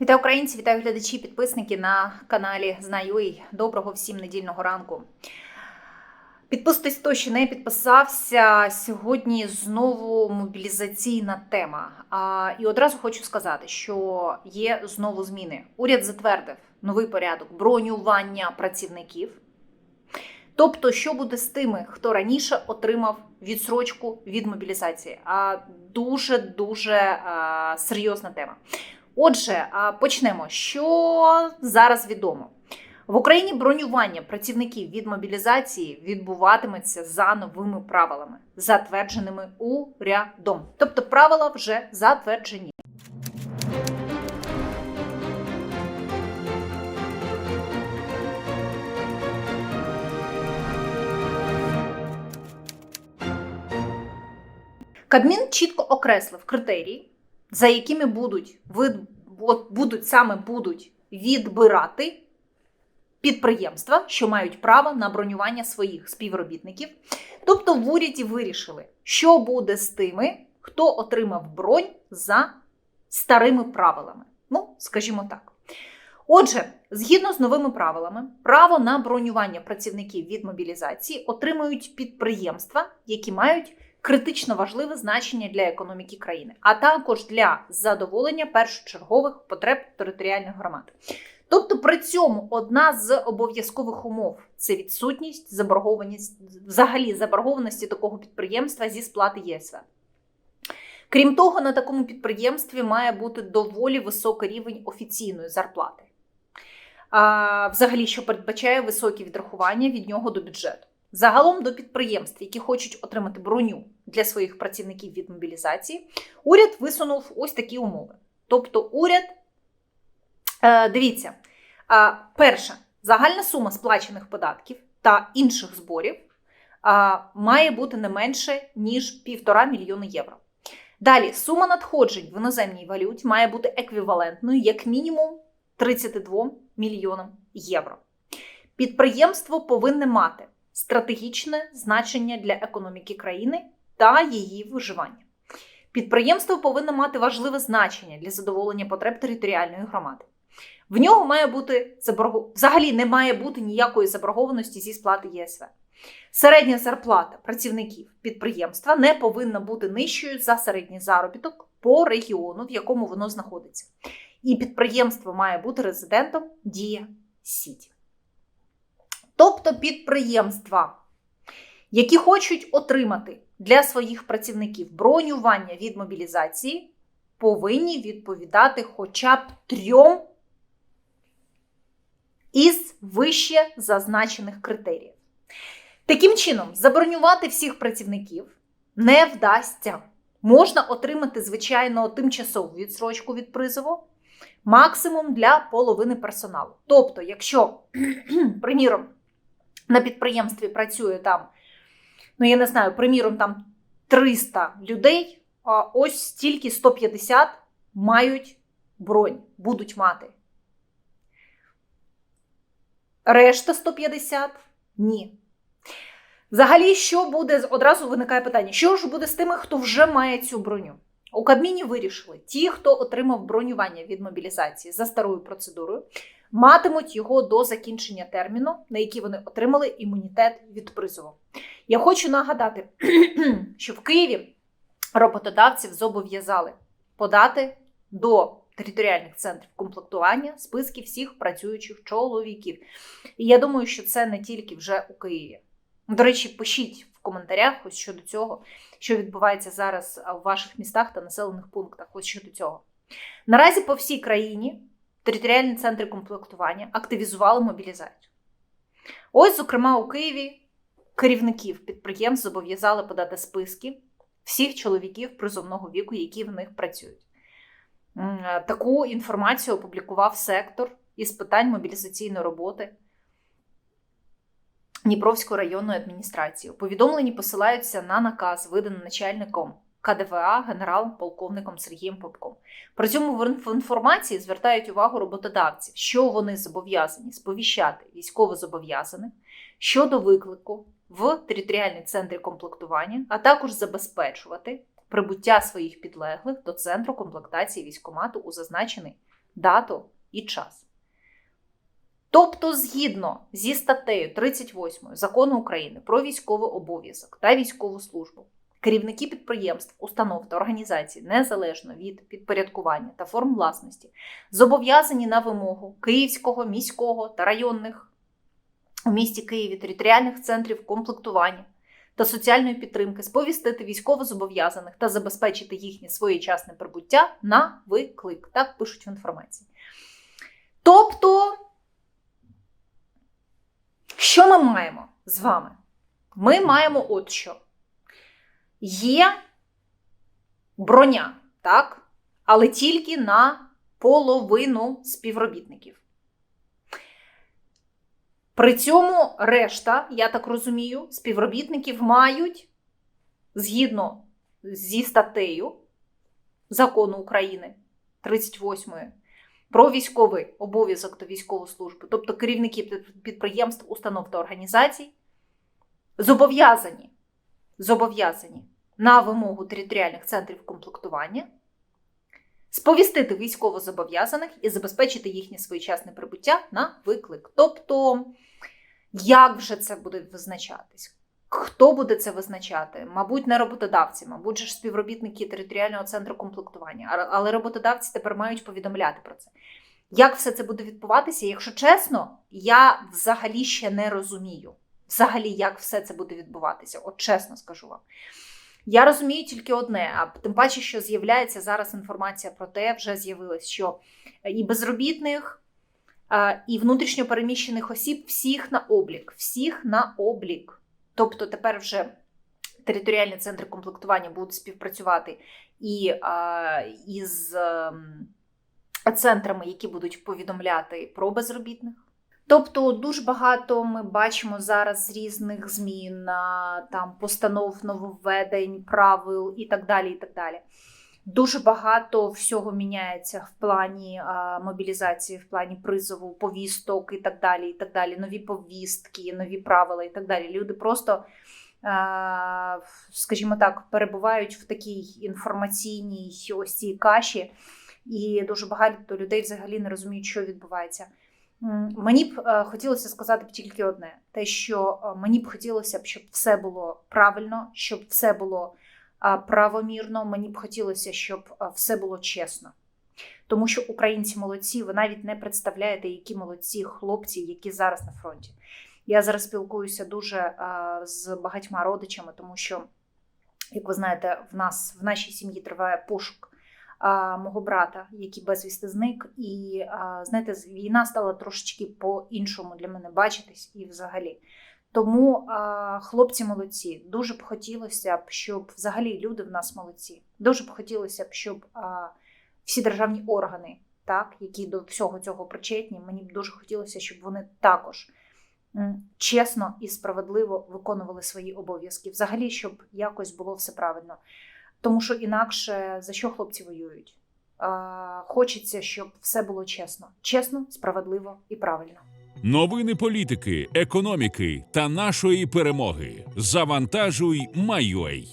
Вітаю українці, вітаю глядачі, підписники на каналі Знаю. Доброго всім недільного ранку. Підписуйтесь, хто ще не підписався. Сьогодні знову мобілізаційна тема. А, І одразу хочу сказати, що є знову зміни. Уряд затвердив новий порядок бронювання працівників. Тобто, що буде з тими, хто раніше отримав відсрочку від мобілізації? А дуже дуже а, серйозна тема. Отже, почнемо. Що зараз відомо? В Україні бронювання працівників від мобілізації відбуватиметься за новими правилами, затвердженими урядом. Тобто правила вже затверджені. Кабмін чітко окреслив критерії, за якими будуть вид, от будуть саме будуть відбирати підприємства, що мають право на бронювання своїх співробітників. Тобто в уряді вирішили, що буде з тими, хто отримав бронь за старими правилами. Ну, скажімо так. Отже, згідно з новими правилами, право на бронювання працівників від мобілізації отримують підприємства, які мають критично важливе значення для економіки країни, а також для задоволення першочергових потреб територіальних громад. Тобто, при цьому одна з обов'язкових умов це відсутність заборгованість, взагалі заборгованості такого підприємства зі сплати ЄСВ. Крім того, на такому підприємстві має бути доволі високий рівень офіційної зарплати, а, взагалі, що передбачає високі відрахування від нього до бюджету. Загалом до підприємств, які хочуть отримати броню для своїх працівників від мобілізації, уряд висунув ось такі умови. Тобто, уряд, е, дивіться, перше, загальна сума сплачених податків та інших зборів має бути не менше, ніж півтора мільйони євро. Далі, сума надходжень в іноземній валюті має бути еквівалентною як мінімум 32 мільйонам євро. Підприємство повинне мати стратегічне значення для економіки країни та її виживання. Підприємство повинно мати важливе значення для задоволення потреб територіальної громади. В нього має бути заборгов... взагалі не має бути ніякої заборгованості зі сплати ЄСВ. Середня зарплата працівників підприємства не повинна бути нижчою за середній заробіток по регіону, в якому воно знаходиться. І підприємство має бути резидентом Дія Сіті. Тобто підприємства, які хочуть отримати для своїх працівників бронювання від мобілізації, повинні відповідати хоча б трьом із вище зазначених критеріїв. Таким чином, забронювати всіх працівників не вдасться. Можна отримати, звичайно, тимчасову відсрочку від призову, максимум для половини персоналу. Тобто, якщо, приміром, на підприємстві працює там, ну я не знаю, приміром, там 300 людей, а ось стільки 150 мають бронь, будуть мати. Решта 150 ні. Взагалі, що буде, одразу виникає питання: що ж буде з тими, хто вже має цю броню? У Кабміні вирішили, ті, хто отримав бронювання від мобілізації за старою процедурою, матимуть його до закінчення терміну, на який вони отримали імунітет від призову. Я хочу нагадати, що в Києві роботодавців зобов'язали подати до територіальних центрів комплектування списки всіх працюючих чоловіків. І я думаю, що це не тільки вже у Києві. До речі, пишіть в коментарях ось щодо цього, що відбувається зараз в ваших містах та населених пунктах. Ось щодо цього. Наразі по всій країні територіальні центри комплектування активізували мобілізацію. Ось, зокрема, у Києві керівників підприємств зобов'язали подати списки всіх чоловіків призовного віку, які в них працюють. Таку інформацію опублікував сектор із питань мобілізаційної роботи Дніпровської районної адміністрації. У повідомленні посилаються на наказ, виданий начальником КДВА генерал-полковником Сергієм Попком. При цьому в інформації звертають увагу роботодавці, що вони зобов'язані сповіщати військовозобов'язаних щодо виклику в територіальні центри комплектування, а також забезпечувати прибуття своїх підлеглих до центру комплектації військомату у зазначений дату і час. Тобто, згідно зі статтею 38 закону України про військовий обов'язок та військову службу, керівники підприємств, установ та організацій, незалежно від підпорядкування та форм власності, зобов'язані на вимогу Київського міського та районних у місті Києві територіальних центрів комплектування та соціальної підтримки сповістити військовозобов'язаних та забезпечити їхнє своєчасне прибуття на виклик. Так пишуть в інформації. Тобто, що ми маємо з вами? Ми маємо от що. Є броня, так? Але тільки на половину співробітників. При цьому решта, я так розумію, співробітників мають згідно зі статтею закону України 38 про військовий обов'язок та військову службу, тобто керівники підприємств, установ та організацій, зобов'язані, зобов'язані на вимогу територіальних центрів комплектування сповістити військовозобов'язаних і забезпечити їхнє своєчасне прибуття на виклик. Тобто, як вже це буде визначатись? Хто буде це визначати? Мабуть, не роботодавці, мабуть, ж співробітники територіального центру комплектування. Але роботодавці тепер мають повідомляти про це. Як все це буде відбуватися? Якщо чесно, я взагалі ще не розумію. Взагалі, як все це буде відбуватися, от чесно скажу вам. Я розумію тільки одне, а тим паче, що з'являється зараз інформація про те, вже з'явилось, що і безробітних, а, і внутрішньопереміщених осіб всіх на облік, всіх на облік. Тобто тепер вже територіальні центри комплектування будуть співпрацювати і із ем, центрами, які будуть повідомляти про безробітних. Тобто дуже багато ми бачимо зараз різних змін, там постанов, нововведень, правил і так далі. і так далі. Дуже багато всього міняється в плані а, мобілізації, в плані призову, повісток і так далі. і так далі. Нові повістки, нові правила і так далі. Люди просто, а, скажімо так, перебувають в такій інформаційній ось цій каші, і дуже багато людей взагалі не розуміють, що відбувається. Мені б е, хотілося сказати б тільки одне: те, що е, мені б хотілося б, щоб все було правильно, щоб все було а, правомірно. Мені б хотілося, щоб все було чесно. Тому що українці молодці, ви навіть не представляєте, які молодці хлопці, які зараз на фронті. Я зараз спілкуюся дуже з багатьма родичами, тому що, як ви знаєте, в нас в нашій сім'ї триває пошук а, мого брата, який безвісти зник. І а, знаєте, війна стала трошечки по-іншому для мене бачитись і взагалі. Тому а, хлопці молодці. Дуже б хотілося б, щоб взагалі люди в нас молодці. Дуже б хотілося б, щоб а, всі державні органи, так, які до всього цього причетні, мені б дуже хотілося, щоб вони також чесно і справедливо виконували свої обов'язки. Взагалі, щоб якось було все правильно. Тому що інакше за що хлопці воюють? Хочеться, щоб все було чесно, чесно, справедливо і правильно. Новини політики, економіки та нашої перемоги. Завантажуй, Майой.